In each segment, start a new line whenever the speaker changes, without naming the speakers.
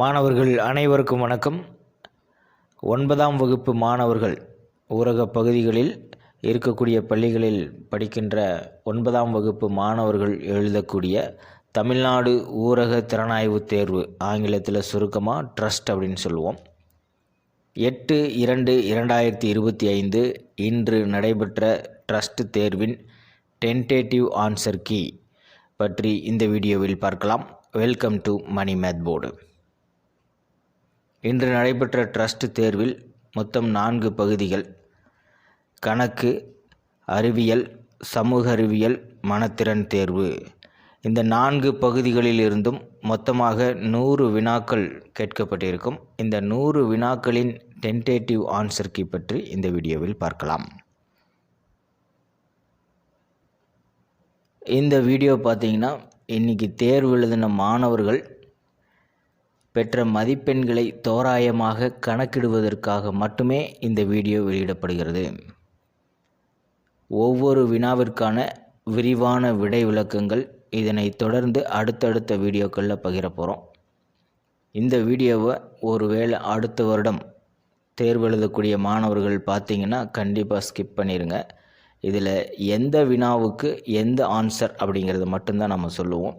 மாணவர்கள் அனைவருக்கும் வணக்கம். ஒன்பதாம் வகுப்பு மாணவர்கள் ஊரக பகுதிகளில் இருக்கக்கூடிய பள்ளிகளில் படிக்கின்ற ஒன்பதாம் வகுப்பு மாணவர்கள் எழுதக்கூடிய தமிழ்நாடு ஊரக திறனாய்வு தேர்வு ஆங்கிலத்தில் சுருக்கமாக ட்ரஸ்ட் அப்படின்னு சொல்லுவோம். எட்டு இரண்டு இரண்டாயிரத்தி இருபத்தி ஐந்து இன்று நடைபெற்ற ட்ரஸ்ட் தேர்வின் டென்டேட்டிவ் ஆன்சர் கீ பற்றி இந்த வீடியோவில் பார்க்கலாம். Welcome to Mani math board. இன்று நடைபெற்ற ட்ரஸ்ட் தேர்வில் மொத்தம் நான்கு பகுதிகள். கணக்கு அறிவியல் சமூக அறிவியல் மனத்திறன் தேர்வு. இந்த நான்கு பகுதிகளில் இருந்தும் மொத்தமாக நூறு வினாக்கள் கேட்கப்பட்டிருக்கும். இந்த நூறு வினாக்களின் டென்டேட்டிவ் ஆன்சர் கீ பற்றி இந்த வீடியோவில் பார்க்கலாம். இந்த வீடியோ பார்த்தீங்கன்னா இன்றைக்கி தேர்வு எழுதின மாணவர்கள் பெற்ற மதிப்பெண்களை தோராயமாக கணக்கிடுவதற்காக மட்டுமே இந்த வீடியோ வெளியிடப்படுகிறது. ஒவ்வொரு வினாவிற்கான விரிவான விடை விளக்கங்கள் இதனை தொடர்ந்து அடுத்தடுத்த வீடியோக்களில் பகிர போகிறோம் இந்த வீடியோவை ஒருவேளை அடுத்த வருடம் தேர்வு எழுதக்கூடிய மாணவர்கள் பார்த்தீங்கன்னா கண்டிப்பாக ஸ்கிப் பண்ணிடுங்க இதில் எந்த வினாவுக்கு எந்த ஆன்சர் அப்படிங்கிறத மட்டும்தான் நம்ம சொல்லுவோம்.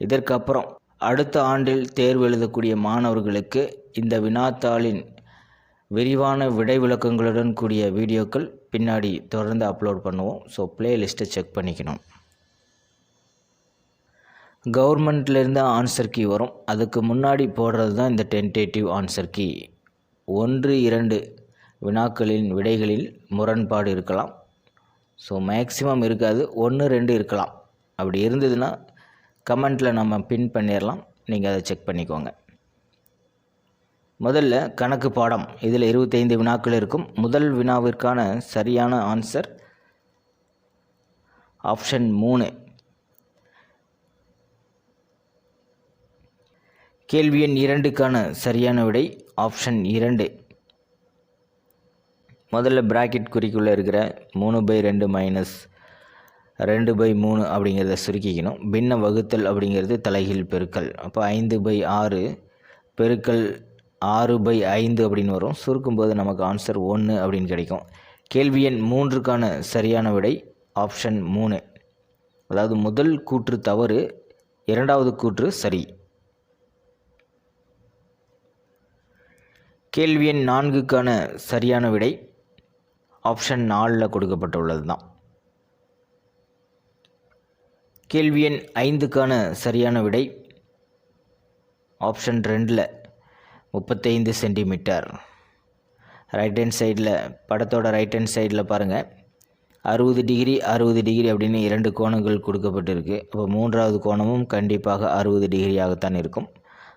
இதற்கப்புறம் அடுத்த ஆண்டில் தேர்வு எழுதக்கூடிய மாணவர்களுக்கு இந்த வினாத்தாளின் விரிவான விடை விளக்கங்களுடன் கூடிய வீடியோக்கள் பின்னாடி தொடர்ந்து அப்லோட் பண்ணுவோம். ஸோ லிஸ்ட்டை செக் பண்ணிக்கணும். கவர்மெண்ட்லேருந்து ஆன்சர் கீ வரும். அதுக்கு முன்னாடி போடுறது தான் இந்த டென்டேட்டிவ் ஆன்சர் கீ ஒன்று இரண்டு வினாக்களின் விடைகளில் முரண்பாடு இருக்கலாம். ஸோ மேக்சிமம் இருக்காது. ஒன்று ரெண்டு இருக்கலாம். அப்படி இருந்ததுன்னா கமெண்ட்டில் நம்ம பின் பண்ணிடலாம் நீங்கள் அதை செக் பண்ணிக்கோங்க. முதல்ல கணக்கு பாடம். இதில் இருபத்தைந்து வினாக்கள் இருக்கும். முதல் வினாவிற்கான சரியான ஆன்சர் ஆப்ஷன் மூணு. கேள்வி எண் இரண்டுக்கான சரியான விடை ஆப்ஷன் இரண்டு. முதல்ல பிராக்கெட் குறிக்குள்ளே இருக்கிற மூணு பை ரெண்டு மைனஸ் ரெண்டு பை மூணு அப்படிங்கிறத சுருக்கிக்கணும். பின்ன வகுத்தல் அப்படிங்கிறது தலைகீழ் பெருக்கல். அப்போ ஐந்து பை ஆறு பெருக்கல் ஆறு பை ஐந்து அப்படின்னு வரும். சுருக்கும்போது நமக்கு ஆன்சர் ஒன்று அப்படின்னு கிடைக்கும். கேள்வி எண் மூன்றுக்கான சரியான விடை ஆப்ஷன் மூணு. அதாவது முதல் கூற்று தவறு இரண்டாவது கூற்று சரி. கேள்வி எண் நான்குக்கான சரியான விடை ஆப்ஷன் நாலில் கொடுக்கப்பட்டுள்ளது தான் கேள்வி எண் ஐந்துக்கான சரியான விடை. ஆப்ஷன் ரெண்டில் முப்பத்தைந்து சென்டிமீட்டர். ரைட் ஹேண்ட் சைடில் படத்தோட ரைட் ஹேண்ட் சைடில் பாருங்கள் அறுபது டிகிரி அறுபது டிகிரி அப்படின்னு இரண்டு கோணங்கள் கொடுக்கப்பட்டிருக்கு. அப்போ மூன்றாவது கோணமும் கண்டிப்பாக அறுபது டிகிரியாகத்தான் இருக்கும்.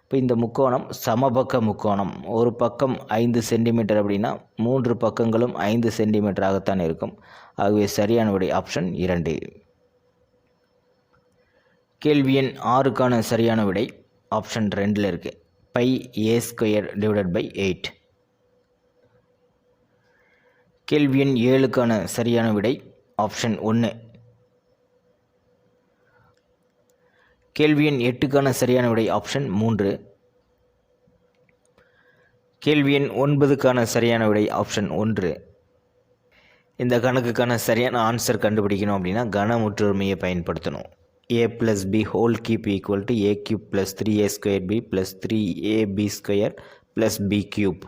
இப்போ இந்த முக்கோணம் சமபக்க முக்கோணம். ஒரு பக்கம் ஐந்து சென்டிமீட்டர் அப்படின்னா மூன்று பக்கங்களும் ஐந்து சென்டிமீட்டராகத்தான் இருக்கும். ஆகவே சரியான விடை ஆப்ஷன் இரண்டு. கேள்வி எண் ஆறுக்கான சரியான விடை ஆப்ஷன் ரெண்டில் இருக்குது by A square divided by eight கேள்வி எண் ஏழுக்கான சரியான விடை ஆப்ஷன் ஒன்று கேள்வி எண் எட்டுக்கான சரியான விடை ஆப்ஷன் மூன்று. கேள்வி எண் ஒன்பதுக்கான சரியான விடை ஆப்ஷன் ஒன்று. இந்த கணக்குக்கான சரியான ஆன்சர் கண்டுபிடிக்கணும் அப்படின்னா கன முற்றுமையை பயன்படுத்தணும். A plus B whole cube equal to A cube plus three A square B plus three A B square plus B cube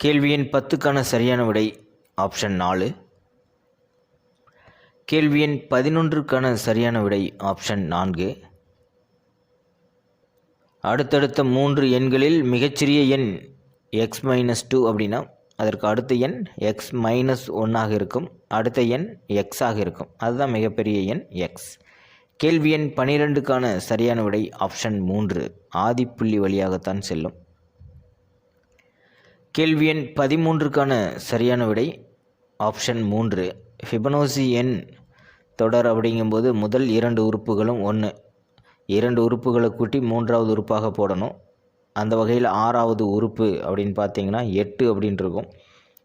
கேள்வி எண் பத்துக்கான சரியான விடை ஆப்ஷன் நாலு. கேள்வி எண் பதினொன்றுக்கான சரியான விடை ஆப்ஷன் நான்கு. அடுத்தடுத்த மூன்று எண்களில் மிகச்சிறிய எண் எக்ஸ் மைனஸ் டூ அப்படின்னா அதற்கு அடுத்த எண் எக்ஸ் மைனஸ் ஒன்றாக இருக்கும். அடுத்த எண் எக்ஸாக இருக்கும். அதுதான் மிகப்பெரிய எண் எக்ஸ் கேள்வி எண் பனிரெண்டுக்கான சரியான விடை ஆப்ஷன் மூன்று. ஆதிப்புள்ளி வழியாகத்தான் செல்லும். கேள்வி எண் பதிமூன்றுக்கான சரியான விடை ஆப்ஷன் மூன்று. ஃபிபனோசி எண் தொடர் அப்படிங்கும்போது முதல் இரண்டு உறுப்புகளும் ஒன்று இரண்டு உறுப்புகளை கூட்டி மூன்றாவது உறுப்பாக போடணும். அந்த வகையில் ஆறாவது உறுப்பு அப்படின்னு பார்த்தீங்கன்னா எட்டு அப்படின்ட்டு இருக்கும்.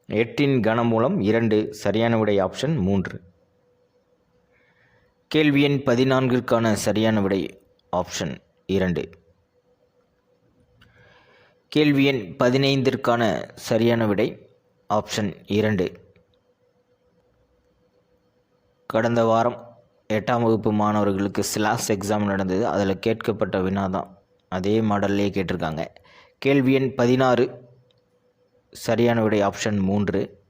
எட்டின் கனமூலம் இரண்டு சரியான விடை ஆப்ஷன் மூன்று. கேள்வி எண் பதினான்கிற்கான சரியான விடை ஆப்ஷன் இரண்டு. கேள்வி எண் பதினைந்திற்கான சரியான விடை ஆப்ஷன் இரண்டு. கடந்த வாரம் எட்டாம் வகுப்பு மாணவர்களுக்கு ஸ்லாஸ் எக்ஸாம் நடந்தது. அதில் கேட்கப்பட்ட வினா தான். அதே மாடல்லே கேட்டிருக்காங்க. கேள்வி எண் பதினாறு. சரியான விடை ஆப்ஷன் மூன்று.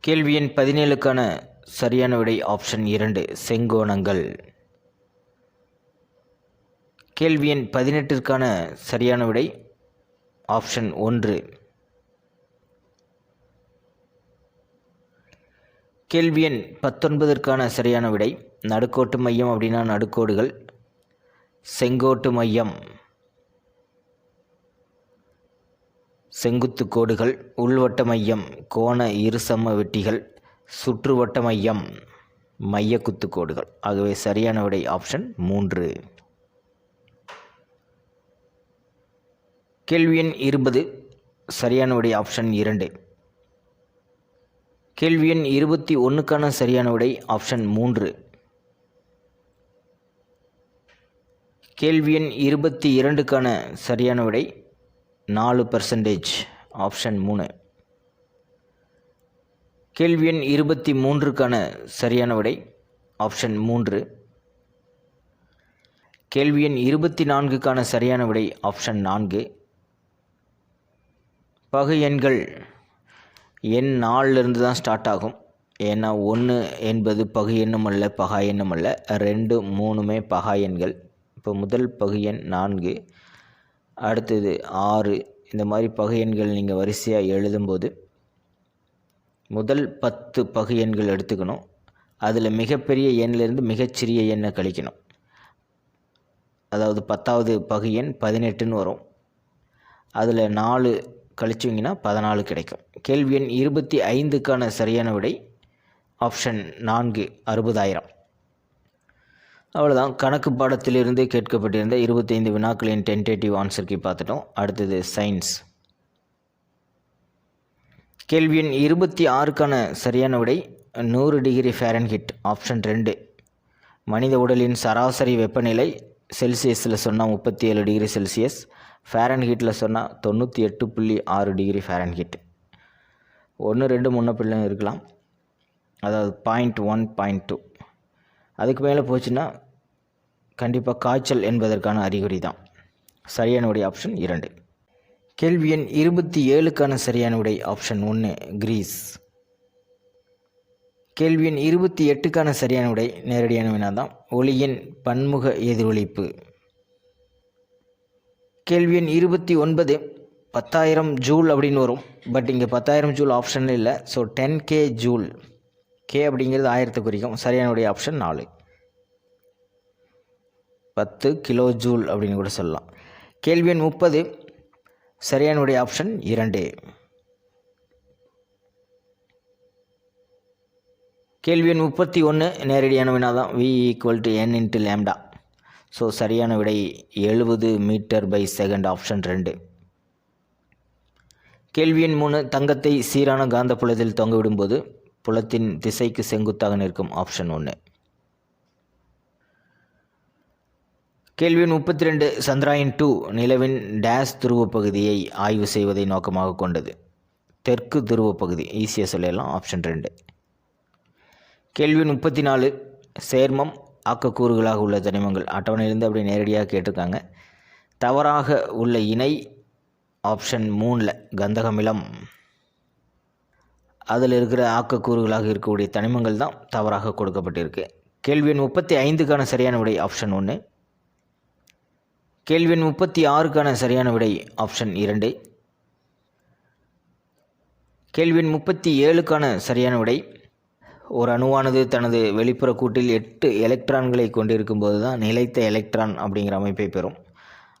கேள்வி எண் பதினேழுக்கான சரியான விடை ஆப்ஷன் இரண்டு. செங்கோணங்கள். கேள்வி எண் பதினெட்டிற்கான சரியான விடை ஆப்ஷன் ஒன்று. கேள்வி எண் பத்தொன்பதற்கான சரியான விடை. நடுக்கோட்டு மையம் அப்படின்னா நடுக்கோடுகள். செங்கோட்டு மையம். செங்குத்து கோடுகள் உள்வட்ட மையம் கோண இருசம வெட்டிகள் சுற்றுவட்ட மையம் மைய குத்து கோடுகள். ஆகவே சரியான விடை ஆப்ஷன் மூன்று. கேள்வி எண் இருபது சரியான விடை ஆப்ஷன் இரண்டு. கேள்வி எண் இருபத்தி ஒன்றுக்கான சரியான விடை ஆப்ஷன் மூன்று. கேள்வி எண் இருபத்தி இரண்டுக்கான சரியான விடை நாலு பர்சன்டேஜ் ஆப்ஷன் மூணு. கேள்வி எண் இருபத்தி மூன்றுக்கான சரியான விடை ஆப்ஷன் மூன்று. கேள்வி எண் இருபத்தி நான்குக்கான சரியான விடை ஆப்ஷன் நான்கு. பகு எண்கள் எண் நாலிலிருந்து தான் ஸ்டார்ட் ஆகும். ஏன்னா ஒன்று என்பது பகு எண்ணும் அல்ல பகா எண்ணும் அல்ல. ரெண்டு மூணுமே பகா எண்கள். இப்போ முதல் பகு நான்கு அடுத்தது ஆறு. இந்த மாதிரி பகையன்கள் நீங்கள் வரிசையாக எழுதும்போது முதல் பத்து பகையன்கள் எடுத்துக்கணும். அதில் மிகப்பெரிய எண்ணிலிருந்து மிகச்சிறிய எண்ணை கழிக்கணும். அதாவது பத்தாவது பகையன் பதினெட்டுன்னு வரும். அதில் நாலு கழிச்சிங்கன்னா பதினாலு கிடைக்கும். கேள்வி எண் இருபத்தி ஐந்துக்கான சரியான விடை ஆப்ஷன் நான்கு அறுபதாயிரம். அவ்வளோதான் கணக்கு பாடத்திலிருந்து கேட்கப்பட்டிருந்த இருபத்தைந்து வினாக்களின் டென்டேட்டிவ் ஆன்சருக்கு பார்த்துட்டோம். அடுத்தது சயின்ஸ் கேள்வி எண் இருபத்தி ஆறுக்கான சரியான விடை நூறு டிகிரி ஃபேரன்ஹிட் ஆப்ஷன் ரெண்டு. மனித உடலின் சராசரி வெப்பநிலை செல்சியஸில் சொன்னால் முப்பத்தி ஏழு டிகிரி செல்சியஸ் ஃபேரன்ஹீட்டில் சொன்னால் தொண்ணூற்றி எட்டு புள்ளி ஆறு டிகிரி ஃபேரன்ஹீட் ஒன்று ரெண்டு முன்ன பிள்ளை இருக்கலாம். அதாவது பாயிண்ட் ஒன் பாயிண்ட் டூ அதுக்கு மேலே போச்சுன்னா கண்டிப்பாக காய்ச்சல் என்பதற்கான அறிகுறி தான் சரியான விடை ஆப்ஷன் இரண்டு. கேள்வி எண் இருபத்தி ஏழுக்கான சரியான விடை ஆப்ஷன் ஒன்று கிரீஸ் கேள்வி எண் இருபத்தி எட்டுக்கான சரியான விடை நேரடியான வினா தான் ஒளியின் பன்முக எதிரொலிப்பு. கேள்வி எண் இருபத்தி ஒன்பது பத்தாயிரம் ஜூல் அப்படின்னு வரும். பட் இங்கே பத்தாயிரம் ஜூல் ஆப்ஷனில் இல்லை. So ten K joule. K அப்படிங்கிறது ஆயிரத்தை குறிக்கும் சரியானுடைய ஆப்ஷன் நாலு. பத்து கிலோ ஜூல் அப்படின்னு கூட சொல்லலாம். கேள்வி எண் முப்பது. சரியானுடைய ஆப்ஷன் இரண்டு. கேள்வி எண் முப்பத்தி ஒன்று நேரடியான வினா தான். V equal to N into lambda so சரியான விடை எழுபது மீட்டர் பை செகண்ட் ஆப்ஷன் ரெண்டு. கேள்வி எண் மூணு தங்கத்தை சீரான காந்த புலத்தில் தொங்க விடும்போது புலத்தின் திசைக்கு செங்குத்தாக நிற்கும் ஆப்ஷன் ஒன்று கேள்வி முப்பத்தி ரெண்டு சந்திராயன் டூ நிலவின் டேஸ் துருவ பகுதியை ஆய்வு செய்வதை நோக்கமாக கொண்டது. தெற்கு துருவ பகுதி ஈஸியாக சொல்லிடலாம் ஆப்ஷன் ரெண்டு. கேள்வி முப்பத்தி நாலு சேர்மம் ஆக்கக்கூறுகளாக உள்ள தனிமங்கள். அட்டவணையிலிருந்து அப்படி நேரடியாக கேட்டிருக்காங்க. தவறாக உள்ள இணை ஆப்ஷன் மூணில் கந்தகமிலம் அதில் இருக்கிற ஆக்கக்கூறுகளாக இருக்கக்கூடிய தனிமங்கள் தான் தவறாக கொடுக்கப்பட்டிருக்கு. கேள்வி எண் முப்பத்தி ஐந்துக்கான சரியான விடை ஆப்ஷன் ஒன்று. கேள்வி எண் முப்பத்தி ஆறுக்கான சரியான விடை ஆப்ஷன் இரண்டு. கேள்வி எண் முப்பத்தி ஏழுக்கான சரியான விடை ஒரு அணுவானது தனது வெளிப்புற கூட்டில் எட்டு எலக்ட்ரான்களை கொண்டிருக்கும் போது தான் நிலைத்த எலக்ட்ரான் அப்படிங்கிற அமைப்பை பெறும்.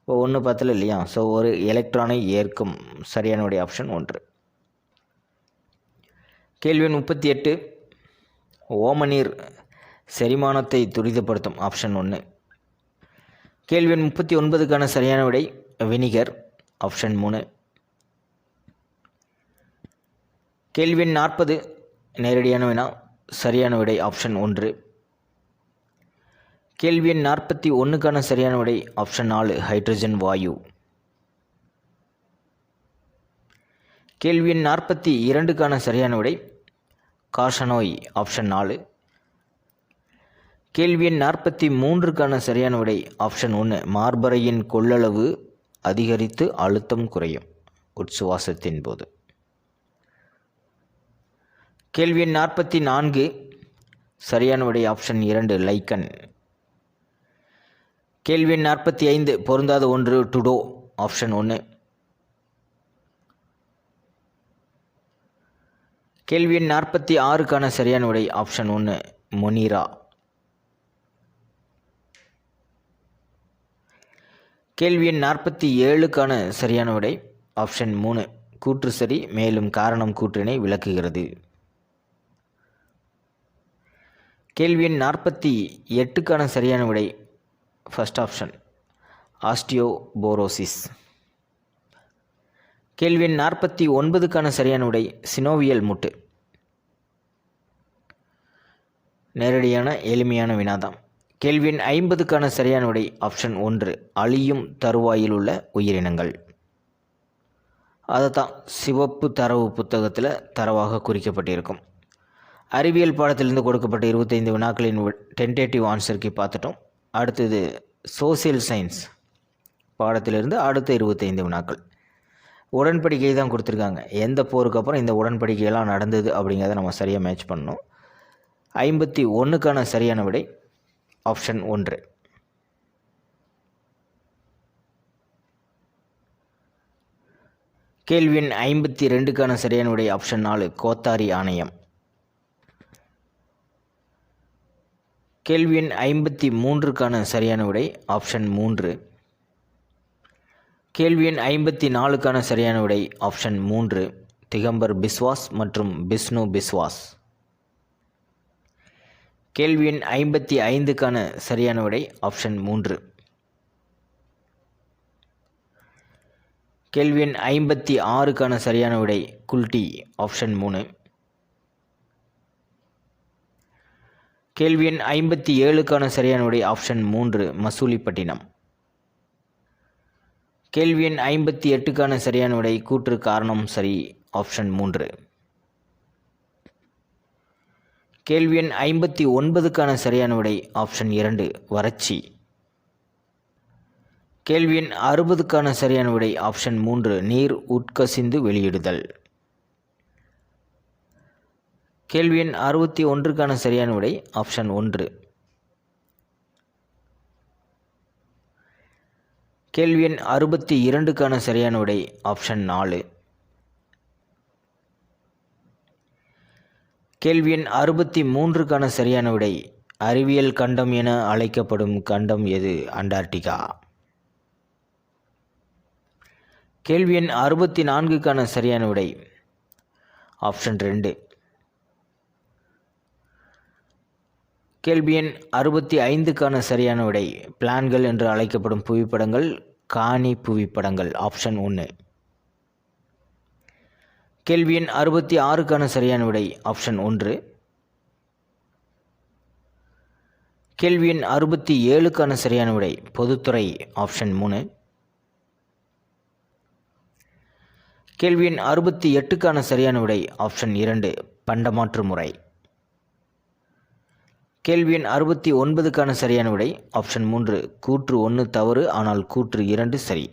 இப்போ ஒன்று பத்தில் இல்லையா? ஸோ ஒரு எலக்ட்ரானை ஏற்கும் சரியான விடை ஆப்ஷன் ஒன்று. கேள்வி எண் முப்பத்தி எட்டு. ஓமநீர் செரிமானத்தை துரிதப்படுத்தும். ஆப்ஷன் ஒன்று. கேள்வி முப்பத்தி ஒன்பதுக்கான சரியான விடை வினிகர். ஆப்ஷன் மூணு. கேள்வி நாற்பது நேரடியான வினா. சரியான விடை ஆப்ஷன் ஒன்று. கேள்வி எண் நாற்பத்தி ஒன்றுக்கான சரியான விடை ஆப்ஷன் நாலு. ஹைட்ரஜன் வாயு. கேள்வி எண் நாற்பத்தி இரண்டுக்கான சரியான விடை காஷனோய் ஆப்ஷன் நாலு. கேள்வி எண் நாற்பத்தி மூன்றுக்கான சரியான விடை ஆப்ஷன் ஒன்று மார்பறையின் கொள்ளளவு அதிகரித்து அழுத்தம் குறையும். உட்சுவாசத்தின் போது. கேள்வி எண் நாற்பத்தி நான்கு. சரியான விடை ஆப்ஷன் இரண்டு லைக்கன். கேள்வி எண் நாற்பத்தி ஐந்து பொருந்தாத ஒன்று டுடோ ஆப்ஷன் ஒன்று கேள்வி எண் நாற்பத்தி ஆறுக்கான சரியான விடை ஆப்ஷன் ஒன்று முனிரா. கேள்வி எண் நாற்பத்தி ஏழுக்கான சரியான விடை ஆப்ஷன் மூணு கூற்று சரி மேலும் காரணம் கூற்றினை விளக்குகிறது. கேள்வி எண் நாற்பத்தி எட்டுக்கான சரியான விடை ஃபஸ்ட் ஆப்ஷன் ஆஸ்டியோபோரோசிஸ் கேள்வி எண் நாற்பத்தி ஒன்பதுக்கான சரியான உடை சினோவியல் முட்டு. நேரடியான எளிமையான வினாதாம். கேள்வி எண் ஐம்பதுக்கான சரியான விடை ஆப்ஷன் ஒன்று அழியும் தருவாயில் உள்ள உயிரினங்கள். அதை தான் சிவப்பு தரவு புத்தகத்தில் தரவாக குறிக்கப்பட்டிருக்கும். அறிவியல் பாடத்திலிருந்து கொடுக்கப்பட்ட இருபத்தைந்து வினாக்களின் டென்டேட்டிவ் ஆன்சருக்கு பார்த்துட்டோம். அடுத்தது சோசியல் சயின்ஸ் பாடத்திலிருந்து அடுத்த இருபத்தைந்து வினாக்கள். உடன்படிக்கை தான் கொடுத்துருக்காங்க. எந்த போருக்கு அப்புறம் இந்த உடன்படிக்கையெல்லாம் நடந்தது அப்படிங்கிறத நம்ம சரியாக மேட்ச் பண்ணணும். ஐம்பத்தி ஒன்றுக்கான சரியான விடை ஆப்ஷன் ஒன்று. கேள்வியின் ஐம்பத்தி ரெண்டுக்கான சரியான விடை ஆப்ஷன் நாலு கோத்தாரி ஆணையம். கேள்வியின் ஐம்பத்தி மூன்றுக்கான சரியான விடை ஆப்ஷன் மூன்று. கேள்வி எண் ஐம்பத்தி நாலுக்கான சரியான விடை ஆப்ஷன் மூன்று திகம்பர் பிஸ்வாஸ் மற்றும் பிஸ்னு பிஸ்வாஸ். கேள்வி எண் ஐம்பத்தி ஐந்துக்கான சரியான விடை ஆப்ஷன் மூன்று. கேள்வி எண் ஐம்பத்தி ஆறுக்கான சரியான விடை குல்டி ஆப்ஷன் மூணு. கேள்வி எண் ஐம்பத்தி ஏழுக்கான சரியான விடை ஆப்ஷன் மூன்று மசூலிப்பட்டினம். கேள்வி எண் ஐம்பத்தி எட்டுக்கான சரியான விடை கூற்று காரணம் சரி ஆப்ஷன் மூன்று. கேள்வி எண் ஐம்பத்தி ஒன்பதுக்கான சரியான விடை ஆப்ஷன் இரண்டு வறட்சி. கேள்வி எண் அறுபதுக்கான சரியான விடை ஆப்ஷன் மூன்று நீர் உட்கசிந்து வெளியிடுதல். கேள்வி எண் அறுபத்தி ஒன்றுக்கான சரியான விடை ஆப்ஷன் ஒன்று. கேள்வி எண் அறுபத்தி இரண்டுக்கான சரியான விடை ஆப்ஷன் நாலு. கேள்வி எண் அறுபத்தி மூன்றுக்கான சரியான விடை அறிவியல் கண்டம் என அழைக்கப்படும் கண்டம் எது அண்டார்டிகா? கேள்வி எண் அறுபத்தி நான்குக்கான சரியான விடை ஆப்ஷன் ரெண்டு. கேள்வி எண் அறுபத்தி ஐந்துக்கான சரியான விடை பிளான்கள் என்று அழைக்கப்படும் புவிப்படங்கள் காணி புவிப்படங்கள் ஆப்ஷன் ஒன்று கேள்வி எண் அறுபத்தி ஆறுக்கான சரியான விடை ஆப்ஷன் ஒன்று. கேள்வி எண் அறுபத்தி ஏழுக்கான சரியான விடை பொதுத்துறை ஆப்ஷன் மூணு. கேள்வி எண் அறுபத்தி எட்டுக்கான சரியான விடை ஆப்ஷன் இரண்டு பண்டமாற்று முறை. கேள்வி எண் அறுபத்தி ஒன்பதுக்கான சரியான விடை. ஆப்ஷன் மூன்று கூற்று ஒன்று தவறு ஆனால் கூற்று இரண்டு சரி.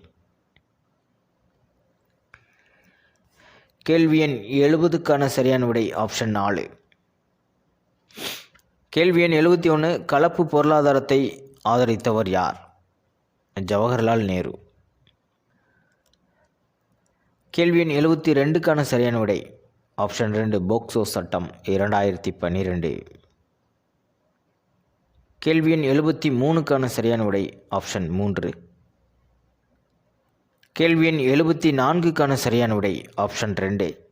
கேள்வி எண் எழுபதுக்கான சரியான விடை ஆப்ஷன் நாலு. கேள்வி எண் எழுபத்தி ஒன்று கலப்பு பொருளாதாரத்தை ஆதரித்தவர் யார்? ஜவஹர்லால் நேரு. கேள்வி எண் எழுபத்தி ரெண்டுக்கான சரியான விடை ஆப்ஷன் ரெண்டு போக்சோ சட்டம் இரண்டாயிரத்தி பன்னிரெண்டு. கேள்வி எண் எழுபத்தி மூணுக்கான சரியான விடை ஆப்ஷன் மூன்று. கேள்வி எண் எழுபத்தி நான்குக்கான சரியான விடை ஆப்ஷன் ரெண்டு.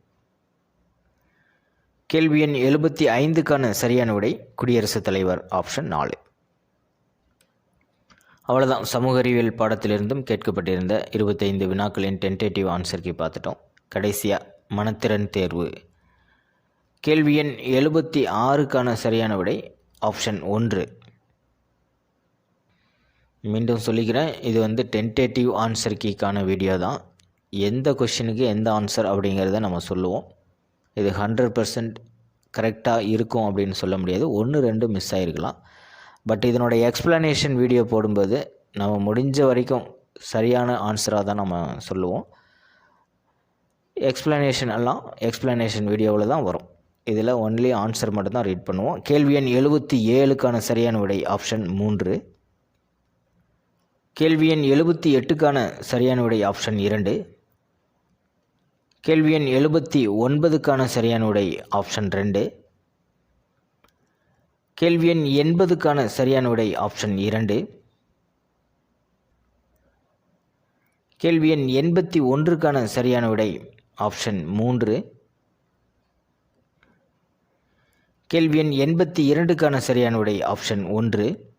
கேள்வி எண் எழுபத்தி ஐந்துக்கான சரியான விடை குடியரசுத் தலைவர் ஆப்ஷன் நாலு. அவ்வளோதான் சமூக அறிவியல் பாடத்திலிருந்தும் கேட்கப்பட்டிருந்த இருபத்தைந்து வினாக்களின் டென்டேட்டிவ் ஆன்சருக்கு பார்த்துட்டோம். கடைசியாக மனத்திறன் தேர்வு. கேள்வி எண் எழுபத்தி ஆறுக்கான சரியான விடை ஆப்ஷன் ஒன்று. மீண்டும் சொல்லிக்கிறேன் இது வந்து டென்டேட்டிவ் ஆன்சர் கீக்கான வீடியோ தான். எந்த கொஷினுக்கு எந்த ஆன்சர் அப்படிங்கிறத நம்ம சொல்லுவோம். இது ஹண்ட்ரட் பர்சன்ட் கரெக்டாக இருக்கும் அப்படின்னு சொல்ல முடியாது. ஒன்று ரெண்டு மிஸ் ஆகிருக்கலாம் பட் இதனுடைய எக்ஸ்ப்ளனேஷன் வீடியோ போடும்போது நம்ம முடிஞ்ச வரைக்கும் சரியான ஆன்சராக தான் நம்ம சொல்லுவோம். எக்ஸ்ப்ளனேஷன் எல்லாம் எக்ஸ்ப்ளனேஷன் வீடியோவில் தான் வரும். இதில் ஒன்லி ஆன்சர் மட்டும்தான் ரீட் பண்ணுவோம். கேள்வி எண் எழுபத்தி ஏழுக்கான சரியான விடை ஆப்ஷன் மூன்று. கேள்வி எண் எழுபத்தி எட்டுக்கான சரியான விடை ஆப்ஷன் இரண்டு. கேள்வி எண் எழுபத்தி ஒன்பதுக்கான சரியான விடை ஆப்ஷன் ரெண்டு. கேள்வி எண் எண்பதுக்கான சரியான விடை ஆப்ஷன் இரண்டு. கேள்வி எண் எண்பத்தி ஒன்றுக்கான சரியான விடை ஆப்ஷன் மூன்று. கேள்வி எண் எண்பத்தி இரண்டுக்கான சரியான விடை ஆப்ஷன் ஒன்று.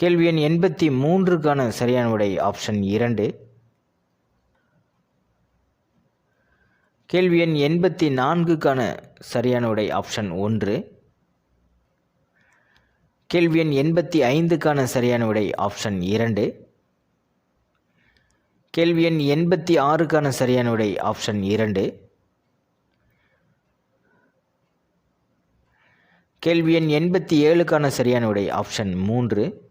கேள்வி எண் எண்பத்தி மூன்றுக்கான சரியான விடை ஆப்ஷன் இரண்டு. கேள்வி எண் எண்பத்தி நான்குக்கான சரியான விடை ஆப்ஷன் ஒன்று. கேள்வி எண் எண்பத்தி ஐந்துக்கான சரியான விடை ஆப்ஷன் இரண்டு. கேள்வி எண் எண்பத்தி ஆறுக்கான சரியான விடை ஆப்ஷன் இரண்டு. கேள்வி எண் எண்பத்தி ஏழுக்கான சரியான விடை ஆப்ஷன் மூன்று.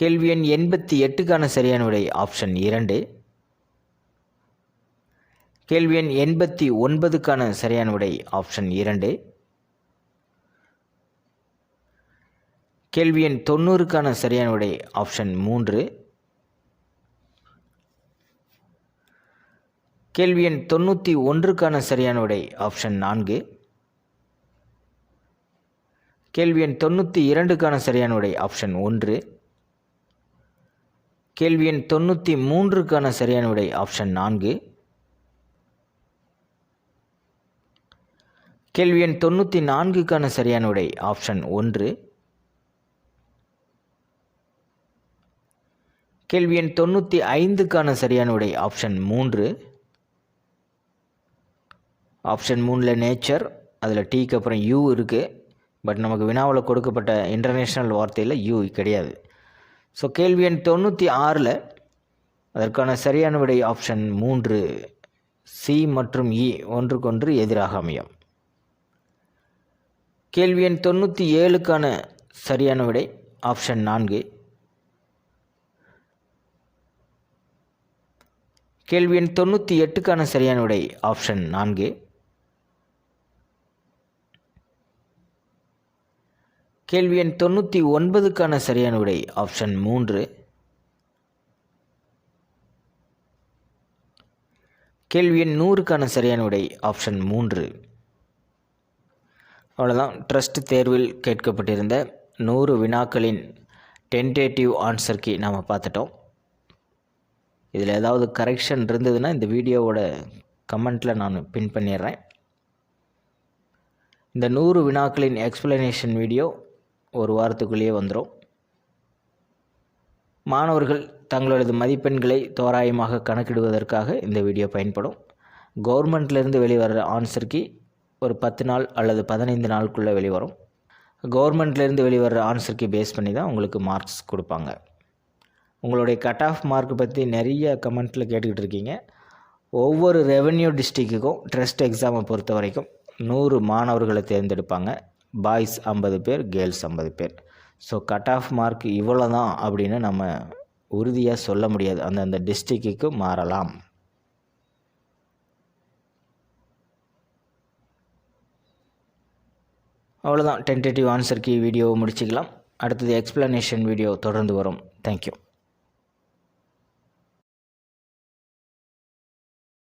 கேள்வி எண் எண்பத்தி எட்டுக்கான சரியான விடை ஆப்ஷன் இரண்டு. கேள்வி எண் எண்பத்தி ஒன்பதுக்கான சரியான விடை ஆப்ஷன் இரண்டு. கேள்வி எண் தொண்ணூறுக்கான சரியான விடை ஆப்ஷன் மூன்று. கேள்வி எண் தொண்ணூற்றி ஒன்றுக்கான சரியான விடை ஆப்ஷன் நான்கு. கேள்வி எண் தொண்ணூற்றி இரண்டுக்கான சரியான விடை ஆப்ஷன் ஒன்று. கேள்வி எண் தொண்ணூற்றி மூன்றுக்கான சரியான விடை ஆப்ஷன் நான்கு. கேள்வி எண் தொண்ணூற்றி நான்குக்கான சரியான விடை ஆப்ஷன் ஒன்று. கேள்வி எண் தொண்ணூற்றி ஐந்துக்கான சரியான விடை ஆப்ஷன் மூன்று. ஆப்ஷன் மூணில் நேச்சர் அதில் டீக்கு அப்புறம் யூ இருக்குது பட் நமக்கு வினாவில் கொடுக்கப்பட்ட இன்டர்நேஷ்னல் வார்த்தையில் யூ கிடையாது. ஸோ கேள்வி எண் தொண்ணூற்றி ஆறில் அதற்கான சரியான விடை ஆப்ஷன் மூன்று சி மற்றும் இ ஒன்றுக்கொன்று எதிராக அமையும். கேள்வி எண் தொண்ணூற்றி ஏழுக்கான சரியான விடை ஆப்ஷன் நான்கு. கேள்வி எண் தொண்ணூற்றி எட்டுக்கான சரியான விடை ஆப்ஷன் நான்கு. கேள்வி எண் தொண்ணூற்றி ஒன்பதுக்கான சரியான விடை ஆப்ஷன் மூன்று. கேள்வி எண் நூறுக்கான சரியான விடை ஆப்ஷன் மூன்று. அவ்வளோதான் ட்ரஸ்ட் தேர்வில் கேட்கப்பட்டிருந்த நூறு வினாக்களின் டென்டேட்டிவ் ஆன்சர் கீ நாம் பார்த்துட்டோம். இதில் ஏதாவது கரெக்ஷன் இருந்ததுன்னா இந்த வீடியோவோட கமெண்ட்டில் நான் பின் பண்ணிடுறேன். இந்த நூறு வினாக்களின் எக்ஸ்பிளனேஷன் வீடியோ ஒரு வாரத்துக்குள்ளேயே வந்துடும் மாணவர்கள் தங்களது மதிப்பெண்களை தோராயமாக கணக்கிடுவதற்காக இந்த வீடியோ பயன்படும். கவர்மெண்ட்லேருந்து வெளிவர ஆன்சர் கீ ஒரு பத்து நாள் அல்லது பதினைந்து நாளுக்குள்ளே வெளிவரும். கவர்மெண்ட்லேருந்து வெளிவர ஆன்சருக்கு பேஸ் பண்ணி தான் உங்களுக்கு மார்க்ஸ் கொடுப்பாங்க. உங்களுடைய கட் ஆஃப் மார்க் பற்றி நிறைய கமெண்ட்டில் கேட்டுக்கிட்டு இருக்கீங்க. ஒவ்வொரு ரெவென்யூ டிஸ்ட்ரிக்ட்டுக்கும் ட்ரஸ்ட் எக்ஸாமை பொறுத்த வரைக்கும் நூறு மாணவர்களை தேர்ந்தெடுப்பாங்க. பாய்ஸ் ஐம்பது பேர் கேர்ள்ஸ் ஐம்பது பேர். ஸோ கட் ஆஃப் மார்க் இவ்வளோ தான் அப்படின்னு நம்ம உறுதியாக சொல்ல முடியாது. அந்தந்த டிஸ்ட்ரிக்ட்டுக்கு மாறலாம். அவ்வளோதான் டென்டேட்டிவ் ஆன்சர் கீ வீடியோவை முடிச்சுக்கலாம். அடுத்தது எக்ஸ்ப்ளனேஷன் வீடியோ தொடர்ந்து வரும். தேங்க்யூ